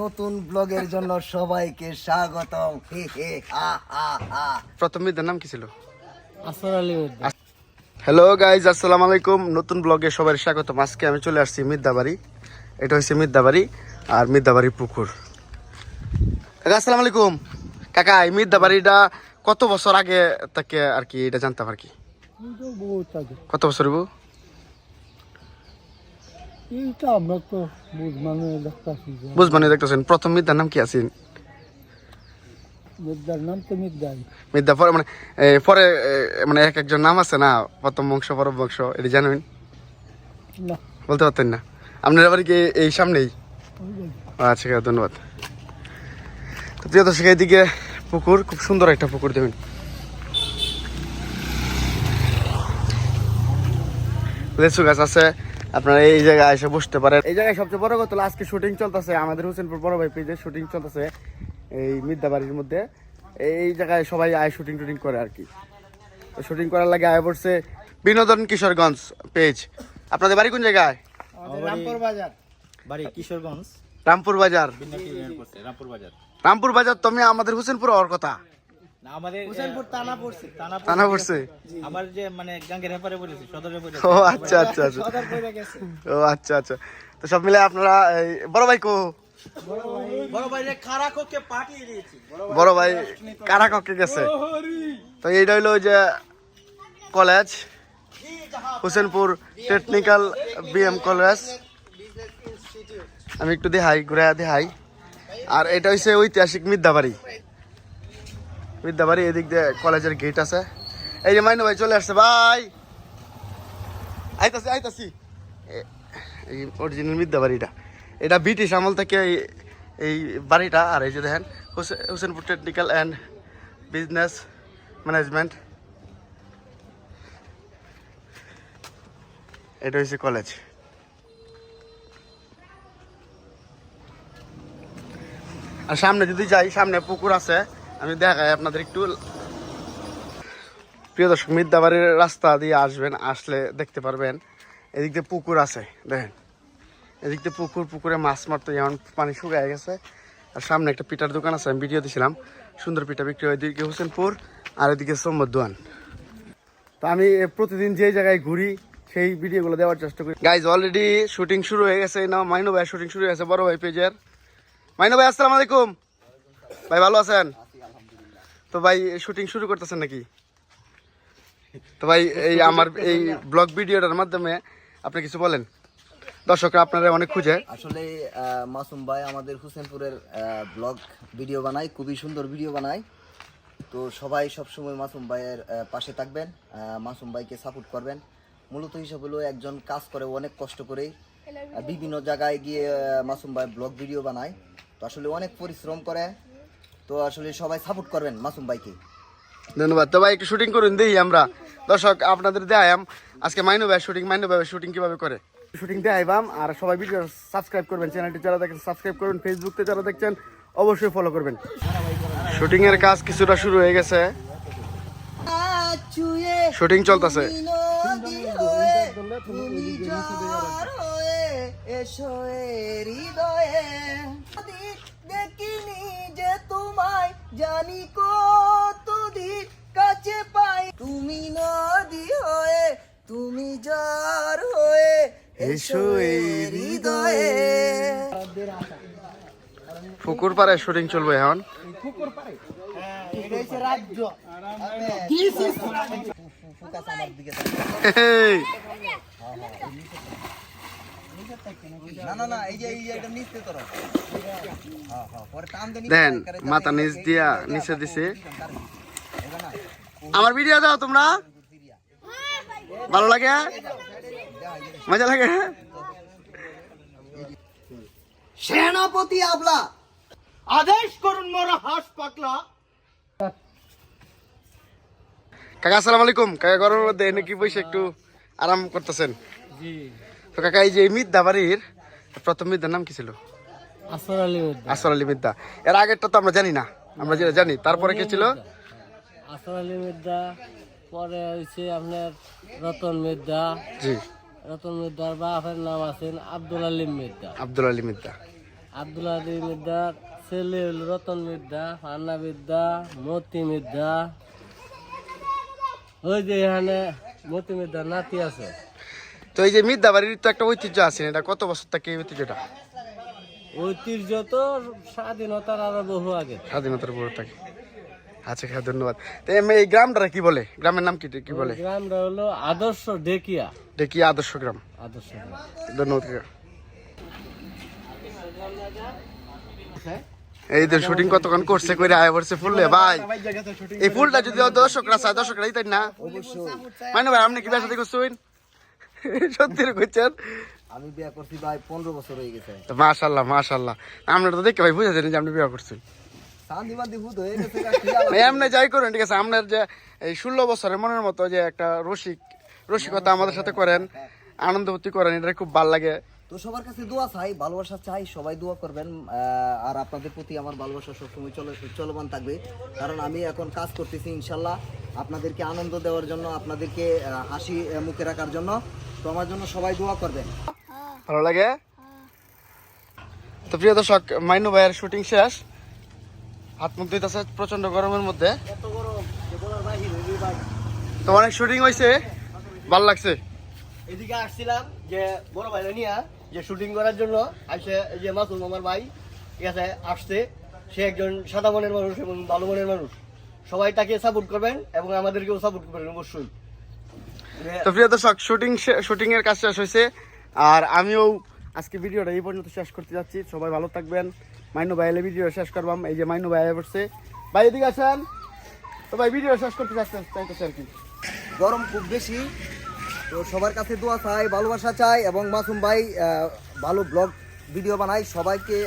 নতুন ব্লগের জন্য সবাইকে স্বাগতম। হে হে হা হা হা। প্রথম মিদ্যার নাম কি ছিল? আসর আলী উদ্দিন হ্যালো গাইজ আসসালামু আলাইকুম। নতুন ব্লগে সবাই স্বাগতম। আজকে আমি চলে আসছি মিদ্যাবাড়ি এটা হচ্ছে মিদ্যাবাড়ি আর মিদ্যাবাড়ি পুকুর। কাকা আসসালামু আলাইকুম। কাকা এই মিদ্যাবাড়িটা কত বছর আগে তাকে আর কি এটা জানতাম আর কি কত বছর এইটা আমরা তো বুঝ মানে দেখতেছি যে বুঝবানি দেখতেছেন। প্রথম মিদ্যার নাম কি আছে? মিদ্যার নাম তো মিদ্যাই। মিদ্যা পরে মানে এ, পরে এ, মানে এক একজন নাম আছে না? প্রথম বংশ পরম বংশ এটা জানেন? না। বলতে পারতেন না। আপনার বাড়ি কি এই সামনেই? ওই যে। আচ্ছা কাকা, ধন্যবাদ। তো প্রিয় দর্শক এইদিকে পুকুর খুব সুন্দর একটা পুকুর দেবেন লেচু গাছ আছে। আপনারা এই জায়গায় এসে বসতে পারেন। এই জায়গায় সবচেয়ে বড় কথা আজকে শুটিং চলতেছে। আমাদের হোসেনপুর বড় ভাই পেজে শুটিং চলতেছে। এই মিদ্যাবাড়ির মধ্যে। এই জায়গায় সবাই আয় শুটিং টুটিং করে আর কি। তো শুটিং করার লাগে আয় পড়ছে বিনোদন কিশোরগঞ্জ পেজ আপনাদের বাড়ি কোন জায়গায়? রামপুর বাজার। বাড়ি কিশোরগঞ্জ। রামপুর বাজার। রামপুর বাজার। রামপুর বাজার তুমি আমাদের হোসেনপুর হওয়ার কথা। না আমাদের হোসেনপুর থানা পড়ছে। থানা থানা পড়ছে। আমার যে মানে গাঙ্গের হেপারে পড়েছে সদরে পড়েছে ও আচ্ছা আচ্ছা আচ্ছা। সদর পড়ে গেছে। ও আচ্ছা আচ্ছা। তো সব মিলে আপনারা এই বড় ভাই কো? বড় ভাই কারা কক্ষে গেছে? তো এইটা হইল ওই যে college Hossainpur technical BM college. আমি একটু দেখাই ঘুরে দেখাই। আর এটা হচ্ছে ঐতিহাসিক মিদ্যাবাড়ি মিদ্যাবাড়ি এদিক দিয়ে কলেজের গেট আছে। এই যে মাইনু ভাই চলে আসছে, ভাই। আইতাছি আইতাছি। এই অরিজিনাল মিদ্যাবাড়িটা এটা ব্রিটিশ আমল থেকে এই- এই বাড়িটা, আর এই যে দেখেন, Jose- Hossainpur technical and business management এটা হচ্ছে কলেজ আর সামনে যদি যাই, সামনে পুকুর আছে। আমি দেখাই আপনাদের একটু। প্রিয় দর্শক মিদ্যাবাড়ির রাস্তা দিয়ে আসবেন, আসলে দেখতে পারবেন, এদিক দিয়ে পুকুর আছে, দেখেন। এদিক দিয়ে পুকুর, পুকুরে মাছ মারতো যেমন পানি শুকায় গেছে। আর সামনে একটা পিঠার দোকান আছে, আমি ভিডিও দিছিলাম। সুন্দর পিঠা বিক্রি হয় এদিকে হোসেনপুর, আর এদিকে সোমবদুয়ান তো আমি প্রতিদিন যে জায়গায় ঘুরি, সেই ভিডিওগুলো দেওয়ার চেষ্টা করি। গাইজ অলরেডি শুটিং শুরু হয়ে গেছে না মাইনু ভাই শুটিং শুরু হয়ে গেছে, বড় ভাই পেজের মাইনু ভাই, আসসালামু আলাইকুম। ভাই, ভালো আছেন? তো ভাই শুটিং শুরু করতেছেন নাকি? তো ভাই, এই আমার, এই ব্লগ ভিডিওটার মাধ্যমে আপনি কিছু বলেন। দর্শকরা আপনারা অনেক খুঁজে। আসলে মাসুম ভাই আমাদের হুসেনপুরের ব্লগ ভিডিও বানায়, খুবই সুন্দর ভিডিও বানায়। তো সবাই সবসময় মাসুম ভাইয়ের পাশে থাকবেন মাসুম ভাইকে সাপোর্ট করবেন। মূলত হিসাব হলো একজন কাজ করে অনেক কষ্ট করে বিভিন্ন জায়গায় গিয়ে মাসুম ভাই ব্লগ ভিডিও বানায়। তো আসলে অনেক পরিশ্রম করে তো আসলে সবাই সাপোর্ট করবেন মাসুম ভাইকে। ধন্যবাদ। তো ভাই একটু শুটিং করুন দিই আমরা। দর্শক আপনাদের দেখাইম আজকে মাইনু ভাই শুটিং মাইনু ভাই শুটিং কীভাবে করে? শুটিং দেখাইবাম আর সবাই ভিডিও সাবস্ক্রাইব করবেন। চ্যানেলটি যারা দেখেন সাবস্ক্রাইব করবেন ফেসবুকতে যারা দেখছেন অবশ্যই ফলো করবেন। শুটিং এর কাজ কিছুটা শুরু হয়ে গেছে। শুটিং চলতেছে। দেখিনি যে তোমায় জানি কতদিন কাছে পাই। তুমি নদী হয়ে তুমি জ্বর হয়ে এসো হৃদয়ে। পুকুর পাড়ে শুটিং চলবে এখন? রাজ্য। হেই, না না না এই যে এই দেন মাথা নিচ দিয়া নিচে দিছে। আমার ভিডিও দাও তোমরা। ভালো লাগে? মজা লাগে? সেনাপতি আবলা আদেশ করুন মোরা হাঁস পাকলা। কাকা আসসালামু আলাইকুম। কাকা গরমের মধ্যে এনে কি বসে একটু আরাম করতেছেন? জি। তো কাকা এই যে মিদ্যা বাড়ির প্রথম মিদ্যার নাম কি ছিল? আসর আলী আলী মিদ্যা এর আগেরটা তো আমরা জানি না। আমরা যেটা জানি তারপরে কি ছিল? আসর আলী মিদ্যা পরে হয়েছে আপনার রতন মিদ্যা জি। রতন মিদ্যার বাপের নাম আছেন আব্দুল আলিম মিদ্যা আব্দুল আলী মিদ্যা আব্দুল আলী মির্জার ছেলে রতন মির্জা পান্না মির্জা মতি মির্জা ওই যে এখানে মতি মির্জার নাতি আছে। তো এই যে মিদ্যা বাড়ির তো একটা ঐতিহ্য আছে এটা কত বছর থেকে এই ঐতিহ্যটা? ঐতিহ্য তো স্বাধীনতার আরও বহু আগে। স্বাধীনতার পর থেকে আচ্ছা হ্যাঁ ধন্যবাদ। তো এই গ্রামটা কি বলে? গ্রামের নাম কি কি বলে? গ্রামটা হলো আদর্শ ডেকিয়া কি আদর্শ গ্রাম। আদর্শ ধন্যবাদ এই যে শুটিং কতক্ষণ করছে করে আয় পড়ছে ফুললে ভাই। এই ফুলটা যদি দর্শকরা চায় দর্শকরা দিতেন না? মানে ভাই আপনি কি ব্যবসা থেকে করছেন সত্যি আমি বিয়ে করছি ভাই পনেরো বছর হয়ে গেছে। মাশাল্লাহ মাশাল্লাহ। আমরা তো দেখে ভাই বুঝে যে আপনি বিয়ে করছেন। হয়ে এমনি যাই করেন ঠিক আছে আপনার যে এই ষোলো বছরের মনের মতো যে একটা রসিক রসিকতা আমাদের সাথে করেন আনন্দ ভর্তি করেন এটা খুব ভালো লাগে। তো সবার কাছে দোয়া চাই ভালোবাসা চাই সবাই দোয়া করবেন আর আপনাদের প্রতি আমার ভালোবাসা সবসময় চলে চলমান থাকবে। কারণ আমি এখন কাজ করতেছি ইনশাল্লাহ আপনাদেরকে আনন্দ দেওয়ার জন্য আপনাদেরকে হাসি মুখে রাখার জন্য। তো আমার জন্য সবাই দোয়া করবেন। ভালো লাগে? তো প্রিয় দর্শক মাইনু ভাইয়ের শুটিং শেষ। হাত মুখ দিতেছে প্রচণ্ড গরমের মধ্যে। তো অনেক শুটিং হয়েছে ভালো লাগছে। এদিকে আসছিলাম যে বড় ভাই নিয়া যে শুটিং করার জন্য আসে এই যে মাসুম আমার ভাই ঠিক আছে আসছে। সে একজন সাদা মনের মানুষ এবং ভালো মনের মানুষ। সবাই তাকে সাপোর্ট করবেন এবং আমাদেরকেও সাপোর্ট করবেন অবশ্যই। তো প্রিয় দর্শক শুটিং শুটিং এর কাজ শেষ হয়েছে। আর আমিও আজকে ভিডিওটা এই পর্যন্ত শেষ করতে যাচ্ছি। সবাই ভালো থাকবেন। মাইনু ভাই এলে ভিডিও শেষ করবাম। এই যে মাইনু ভাই পড়ছে ভাই এদিকে আসেন। তো ভাই ভিডিও শেষ করতে যাচ্ছে চাইতেছে আর কি? গরম খুব বেশি। তো সবার কাছে দোয়া চাই ভালোবাসা চাই এবং মাসুম ভাই ভালো ব্লগ ভিডিও বানাই। সবাইকে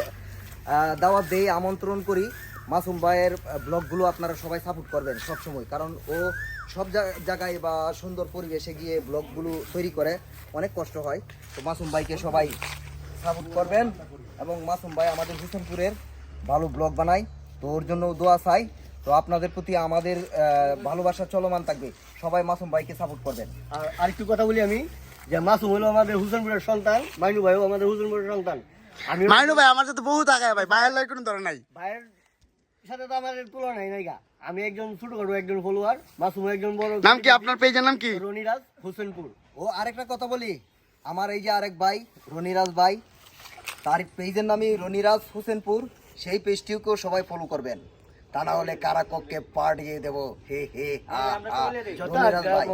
দাওয়াত দেই আমন্ত্রণ করি। মাসুম ভাইয়ের ব্লগগুলো আপনারা সবাই সাপোর্ট করবেন সব সময় কারণ ও সব জায়গায় বা সুন্দর পরিবেশে গিয়ে ব্লগগুলো তৈরি করে অনেক কষ্ট হয়। তো মাসুম ভাইকে সবাই সাপোর্ট করবেন এবং মাসুম ভাই আমাদের হুসেনপুরের ভালো ব্লগ বানায় তো ওর জন্য দোয়া চাই। তো আপনাদের প্রতি আমাদের ভালোবাসা চলমান থাকবে। সবাই মাসুম ভাইকে সাপোর্ট করবেন। আর আরেকটু কথা বলি আমি যে মাসুম হলো আমাদের হুসেনপুরের সন্তান মাইনু ভাইও আমাদের হুসেনপুরের সন্তান। আমি মাইনু ভাই আমার সাথে বহুত আগায় ভাই ভাইয়ের লাগে কোনো ধরে নাই। ভাইয়ের সাথে তো আমাদের তুলনাই নাই গা আমি একজন ছোটখাটো একজন ফলোয়ার মাসুম একজন বড়। নাম কি? আপনার পেজের নাম কি? রনিরাজ হোসেনপুর। ও আরেকটা কথা বলি আমার এই যে আরেক ভাই রনিরাজ ভাই তার পেজের নামই রনিরাজ হোসেনপুর। সেই পেজটিকেও সবাই ফলো করবেন। তা না হলে কারাককে পাঠিয়ে দেবো? হে হে হা হা। রনিরাজ ভাই।